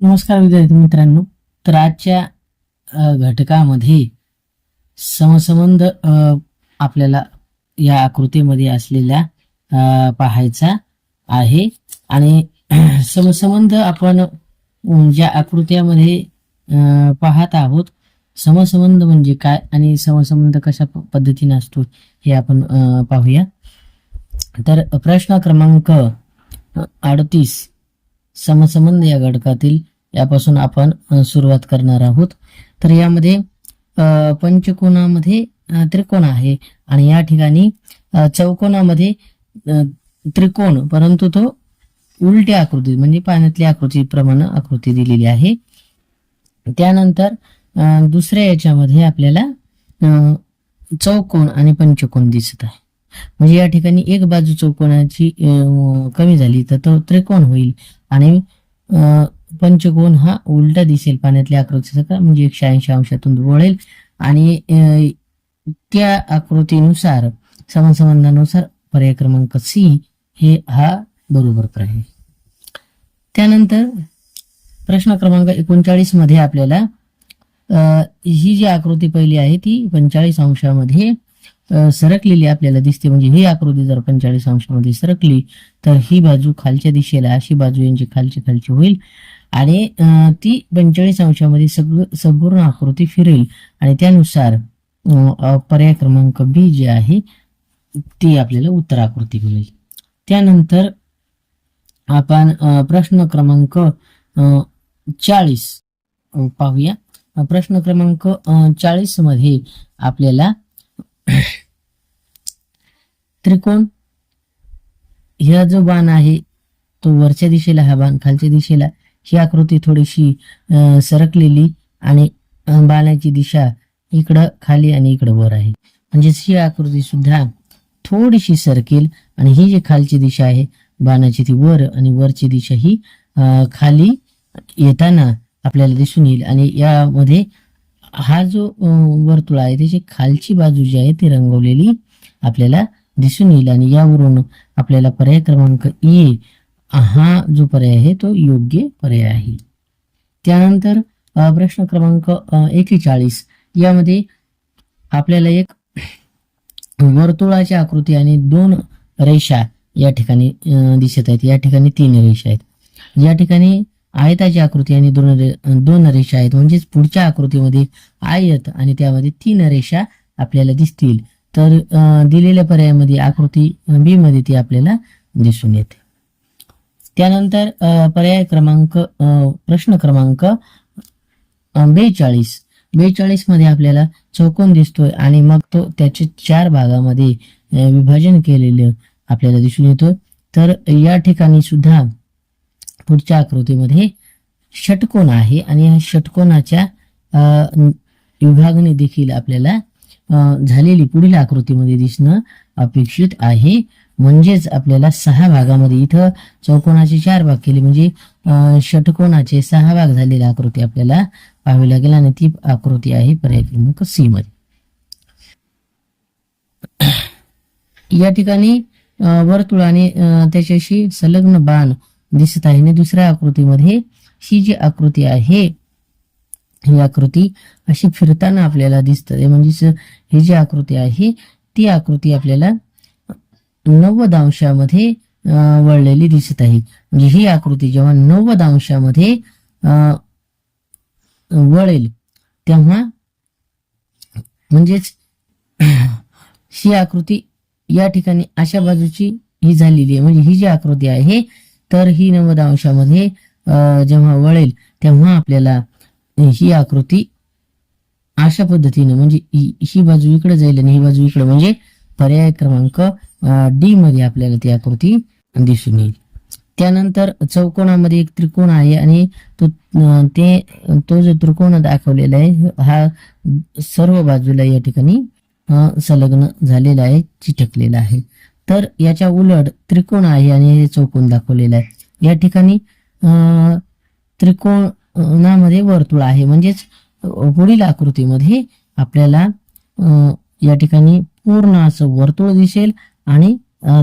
नमस्कार विद्यार्थी मित्रांनो. तर आजच्या घटकामध्ये समसंबंध आपल्याला या आकृतीमध्ये असलेल्या पाहायचा आहे. आणि समसंबंध आपण ज्या आकृत्यामध्ये पाहत आहोत समसंबंध म्हणजे काय आणि समसंबंध कशा प- पद्धतीने असतो हे आपण पाहूया. तर प्रश्न क्रमांक अडतीस. समसंबंध या घटकातील यापासून आपण सुरुवात करणार आहोत. तर यामध्ये पंचकोनामध्ये त्रिकोण आहे आणि या ठिकाणी चौकोनामध्ये त्रिकोण परंतु तो उलट्या आकृती म्हणजे पाण्यातल्या आकृतीप्रमाणे आकृती दिलेली आहे. त्यानंतर दुसऱ्या याच्यामध्ये आपल्याला चौकोन आणि पंचकोन दिसत आहे. म्हणजे या ठिकाणी एक बाजू चौकोनाची कमी झाली तर तो त्रिकोण होईल आणि पंचकोन हा उलटा दिसेल पाण्यातल्या आकृतीचा म्हणजे एकशे ऐंशी अंशातून वळेल. आणि त्या आकृतीनुसार समसंबंधानुसार पर्याय क्रमांक सी हे हा बरोबर आहे. त्यानंतर प्रश्न क्रमांक एकोणचाळीसमध्ये आपल्याला ही जी आकृती पहिली आहे ती पंचाळीस अंशामध्ये सरकलेली आपल्याला दिसते. म्हणजे ही आकृती जर पंचाळीस अंशामध्ये सरकली तर ही बाजू खालच्या दिशेला अशी बाजू यांची खालची खालची होईल. आणि ती पंचेचाळीस अंशामध्ये सगळं संपूर्ण आकृती फिरेल. आणि त्यानुसार पर्याय क्रमांक बी जे आहे ती आपल्याला उत्तर आकृती मिळेल. त्यानंतर आपण प्रश्न क्रमांक चाळीस पाहूया. प्रश्न क्रमांक चाळीसमध्ये आपल्याला त्रिकोण हा जो बाण आहे तो वरच्या दिशेला हा बाण खालच्या दिशेला ही आकृती थोडीशी सरकलेली आणि बाणाची दिशा इकडं खाली आणि इकडं वर आहे. म्हणजेच ही आकृती सुद्धा थोडीशी सरकेल आणि ही जी खालची दिशा आहे बाणाची ती वर आणि वरची दिशा ही खाली येताना आपल्याला दिसून येईल. आणि यामध्ये हा जो वर्तुळ आहे त्याची खालची बाजू जी आहे ती रंगवलेली आपल्याला दिसून येईल. आणि यावरून आपल्याला पर्याय क्रमांक ए हा जो पर्याय आहे तो योग्य पर्याय आहे. त्यानंतर प्रश्न क्रमांक एकेचाळीस. यामध्ये आपल्याला एक वर्तुळाची आकृती आणि दोन रेषा या ठिकाणी दिसत आहेत. या ठिकाणी तीन रेषा आहेत. या ठिकाणी आयताची आकृती आणि दोन रे- दोन रेषा आहेत. म्हणजेच पुढच्या आकृतीमध्ये आयत आणि त्यामध्ये तीन रेषा आपल्याला दिसतील. तर दिलेल्या पर्यायामध्ये आकृती बी मध्ये ती आपल्याला दिसून येते. त्यानंतर पर्याय क्रमांक प्रश्न क्रमांक बेचाळीस बेचाळीस. मध्ये आपल्याला चौकोन दिसतोय आणि मग तो त्याचे चार भागामध्ये विभाजन केलेलं आपल्याला दिसून येतो तर या ठिकाणी सुद्धा पुढच्या आकृतीमध्ये षटकोन आहे आणि या षटकोनाच्या विभागणी देखील आपल्याला झालेली पुढील आकृतीमध्ये दिसणं अपेक्षित आहे. म्हणजेच आपल्याला सहा भागामध्ये इथं चौकोनाचे चार भाग केले. म्हणजे षटकोणाचे षटकोनाचे सहा भाग झालेली आकृती आपल्याला पाहावी लागेल आणि ती आकृती आहे पर्याय क्रमांक सी मध्ये. या ठिकाणी अ, वर्तुळ आणि त्याच्याशी संलग्न बाण दिसत आहे. आणि दुसऱ्या आकृतीमध्ये ही जी आकृती आहे ही आकृती अशी फिरताना आपल्याला दिसते म्हणजेच ही जी आकृती आहे ती आकृती आपल्याला नव्वद अंशामध्ये वळलेली दिसत आहे. म्हणजे ही आकृती जेव्हा नव्वद अंशामध्ये वळेल तेव्हा म्हणजेच ही आकृती या ठिकाणी अशा बाजूची ही झालेली आहे. म्हणजे ही जी आकृती आहे तर ही नव्वद अंशामध्ये जेव्हा वळेल तेव्हा आपल्याला ही आकृती अशा पद्धतीने म्हणजे ही बाजू इकडे जाईल आणि ही बाजू इकडे. म्हणजे पर्याय क्रमांक डी मध्ये आपल्याला ती आकृती दिसून येईल. त्यानंतर चौकोनामध्ये एक त्रिकोण आहे आणि तो ते तो जो त्रिकोण दाखवलेला आहे हा सर्व बाजूला या ठिकाणी संलग्न झालेला आहे चिटकलेला आहे. तर याच्या उलट त्रिकोण आहे आणि चौकोन दाखवलेला आहे. या ठिकाणी अं, त्रिकोणामध्ये वर्तुळ आहे. म्हणजेच पुढील आकृतीमध्ये आपल्याला अं, या ठिकाणी पूर्ण असं वर्तुळ दिसेल आणि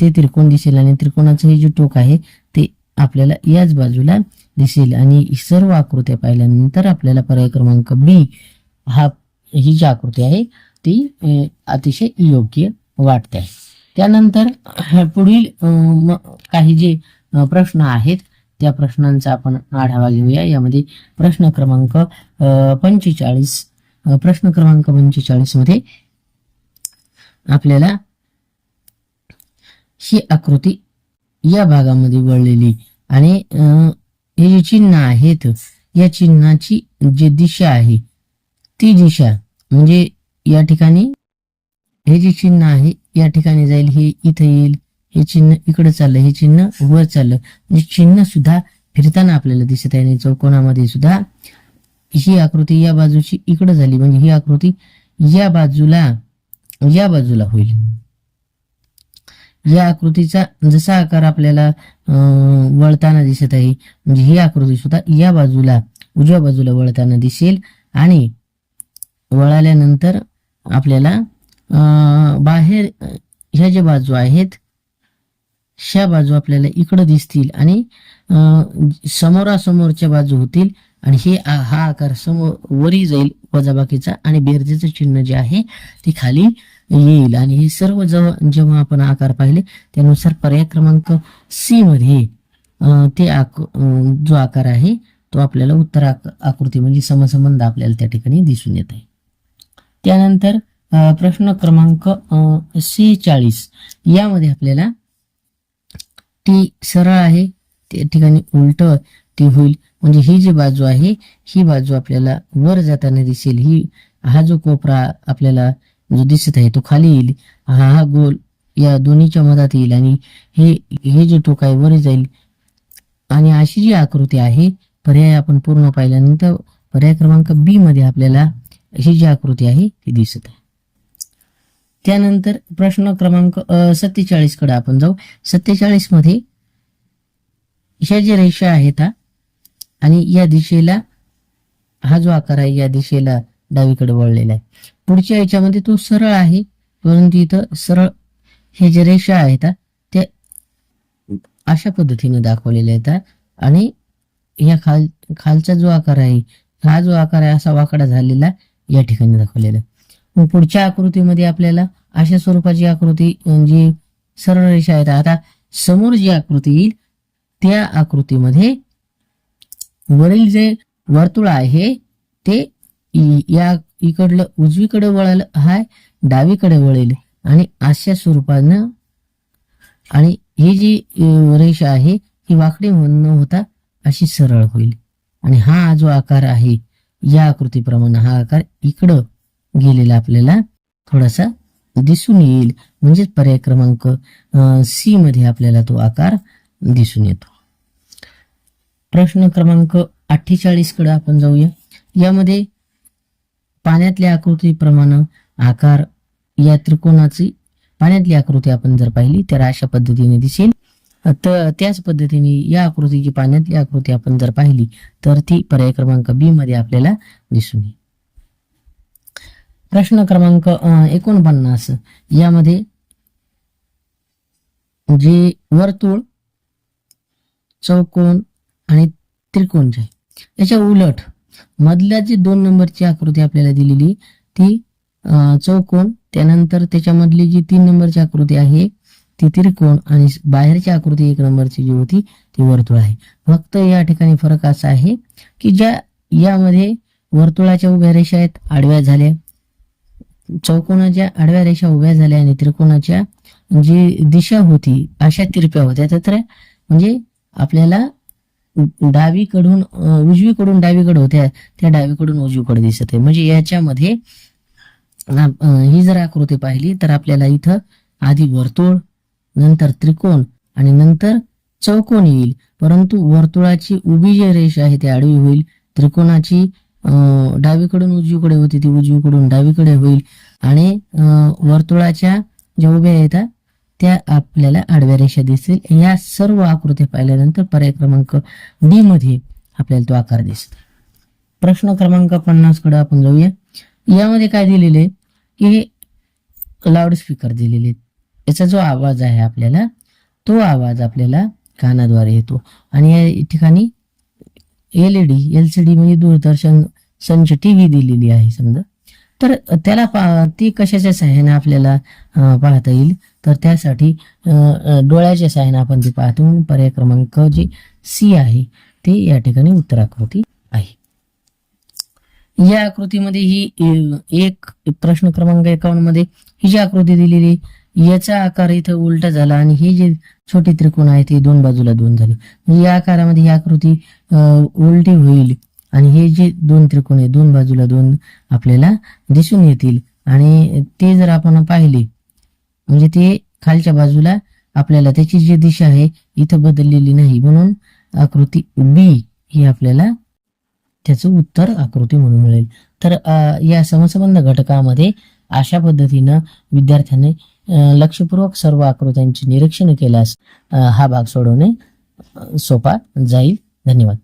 ते त्रिकोण दिसेल आणि त्रिकोणाचं हे जे टोक आहे ते आपल्याला याच बाजूला दिसेल. आणि सर्व आकृत्या पाहिल्यानंतर आपल्याला पर्याय क्रमांक बी हा ही जी आकृती आहे ती अतिशय योग्य वाटते. त्यानंतर पुढील काही जे प्रश्न आहेत त्या प्रश्नांचा आपण आढावा घेऊया. यामध्ये प्रश्न क्रमांक पंचेचाळीस प्रश्न क्रमांक पंचेचाळीसमध्ये आपल्याला ही आकृती या भागामध्ये वळलेली आणि अं, हे जे चिन्ह आहेत या चिन्हाची जी दिशा आहे ती दिशा म्हणजे या ठिकाणी हे जे चिन्ह आहे या ठिकाणी जाईल हे इथं येईल. हे चिन्ह इकडे चाललं हे चिन्ह वर चाललं. म्हणजे चिन्ह सुद्धा फिरताना आपल्याला दिसत आहे आणि चौकोनामध्ये सुद्धा ही आकृती या बाजूची इकडे झाली. म्हणजे ही आकृती या बाजूला या बाजूला होईल. या आकृतीचा जसा आकार आपल्याला अं, वळताना दिसत आहे म्हणजे ही आकृती सुद्धा या बाजूला उजव्या बाजूला वळताना दिसेल आणि वळाल्यानंतर आपल्याला अं, बाहेर ह्या ज्या बाजू आहेत ह्या बाजू आपल्याला इकडं दिसतील आणि समोरासमोरच्या बाजू होतील आणि हे हा आकार समोर वरी जाईल वजाबाकीचा आणि बेरजेचं चिन्ह जे आहे ते खाली येईल. आणि हे सर्व जेव्हा जेव्हा आपण आकार पाहिले त्यानुसार पर्याय क्रमांक सी मध्ये ते आक जो आकार आहे तो आपल्याला उत्तर आक- आकृती म्हणजे समसंबंध आपल्याला त्या ठिकाणी दिसून येत आहे. त्यानंतर प्रश्न क्रमांक सेहेचाळीस यामध्ये आपल्याला ती सरळ आहे त्या ठिकाणी उलट ती होईल. म्हणजे ही जी बाजू आहे ही बाजू आपल्याला वर जाताना दिसेल. ही हा जो कोपरा आपल्याला जो दिसत आहे तो खाली येईल. हा हा गोल या दोन्हीच्या मधात येईल आणि हे हे जे टोक आहे वर जाईल. आणि अशी जी आकृती आहे पर्याय आपण पूर्ण पाहिल्यानंतर पर्याय क्रमांक बी मध्ये आपल्याला ही जी आकृती आहे ती दिसत आहे. त्यानंतर प्रश्न क्रमांक सत्तेचाळीसकडे आपण जाऊ. सत्तेचाळीसमध्ये ह्या ज्या रेषा आहेत हा, आणि या दिशेला हा जो आकार आहे या दिशेला डावीकडे वळलेला आहे. पुढच्या याच्यामध्ये तो सरळ आहे परंतु इथं सरळ हे जे रेषा आहेत त्या अशा पद्धतीने दाखवलेल्या आहेत आणि या खाल खालचा जो आकार आहे हा जो आकार आहे असा वाकडा झालेला या ठिकाणी दाखवलेला आहे. पुढच्या आकृतीमध्ये आपल्याला अशा स्वरूपाची आकृती जी सरळ रेषा आहेत. आता समोर जी आकृती येईल त्या आकृतीमध्ये वरील जे वर्तुळ आहे ते या इकडलं उजवीकडे वळेल हाय डावीकडे वळेल. आणि अशा स्वरूपानं आणि ही जी रेषा आहे ही वाकडी न होता अशी सरळ होईल. आणि हा जो आकार आहे या आकृतीप्रमाणे हा आकार इकडं गेलेला आपल्याला थोडासा दिसून येईल. म्हणजेच पर्याय क्रमांक सी मध्ये आपल्याला तो आकार दिसून येतो. प्रश्न क्रमांक अठ्ठेचाळीसकडे आपण जाऊया. यामध्ये पाण्यातल्या आकृतीप्रमाणे आकार या त्रिकोणाची पाण्यातली आकृती आपण जर पाहिली तर अशा पद्धतीने दिसेल. तर त्याच पद्धतीने या आकृतीची पाण्यातली आकृती आपण जर पाहिली तर ती पर्याय क्रमांक बी मध्ये आपल्याला दिसून येईल. प्रश्न क्रमांक अं, एकोणपन्नास. यामध्ये जे वर्तुळ चौकोन आणि त्रिकोण जे आहे. याच्या उलट मधल्या जी दोन नंबरची आकृती आपल्याला दिलेली ती चौकोन त्यानंतर त्याच्यामधली जी तीन नंबरची आकृती आहे ती त्रिकोण आणि बाहेरची आकृती एक नंबरची जी होती ती वर्तुळ आहे. फक्त या ठिकाणी फरक असा आहे की ज्या यामध्ये वर्तुळाच्या उभ्या रेषा आहेत आडव्या झाल्या चौकोनाच्या आडव्या रेषा उभ्या झाल्या आणि त्रिकोणाच्या जी दिशा होती अशा तिरप्या होत्या. तर म्हणजे आपल्याला डावीकडून उजवीकडून डावीकडे होत्या त्या डावीकडून उजवीकडे दिसत आहे. म्हणजे याच्यामध्ये ही जर आकृती पाहिली तर आपल्याला इथं आधी वर्तुळ नंतर त्रिकोण आणि नंतर चौकोन येईल. परंतु वर्तुळाची उभी जी रेषा आहे ती आडवी होईल. त्रिकोणाची डावीकडून उजवीकडे होती ती उजवीकडून डावीकडे होईल. आणि वर्तुळाच्या ज्या उभ्या आहेत त्या आपल्याला आडव्या रेषा दिसतील. या सर्व आकृत्या पाहिल्यानंतर पर्याय क्रमांक डी मध्ये आपल्याला तो आकार दिसतो. प्रश्न क्रमांक पन्नासकडे आपण जाऊया. यामध्ये काय दिलेले की लाऊडस्पीकर दिलेले आहेत. याचा जो आवाज आहे आपल्याला तो आवाज आपल्याला कानाद्वारे येतो. आणि या ठिकाणी L E D L C D म्हणजे दूरदर्शन संच टीव्ही दिलेली आहे समजा. तर त्याला पा ती कशाच्या सहाय्याने आपल्याला पाहता येईल? तर त्यासाठी अं, डोळ्याच्या सहाय्याने आपण ती पाहतो. म्हणून पर्याय क्रमांक जे सी आहे ते या ठिकाणी उत्तराकृती आहे. या आकृतीमध्ये ही एक प्रश्न क्रमांक एकावन्नमध्ये ही जी आकृती दिलेली याचा आकार इथं उलटा झाला आणि हे जे छोटे त्रिकोण आहे ते दोन बाजूला दोन झाले. म्हणजे या आकारामध्ये ही आकृती अं, उलटी होईल. आणि हे जे दोन त्रिकोण आहे दोन बाजूला दोन आपल्याला दिसून येतील. आणि ते जर आपण पाहिले म्हणजे ते खालच्या बाजूला आपल्याला त्याची जी दिशा आहे इथं बदललेली नाही. म्हणून आकृती बी ही आपल्याला त्याचं उत्तर आकृती म्हणून मिळेल. तर या समसंबंध घटकामध्ये अशा पद्धतीनं विद्यार्थ्याने लक्षपूर्वक सर्व आकृत्यांचे निरीक्षण केल्यास हा भाग सोडवणे सोपा जाईल. धन्यवाद.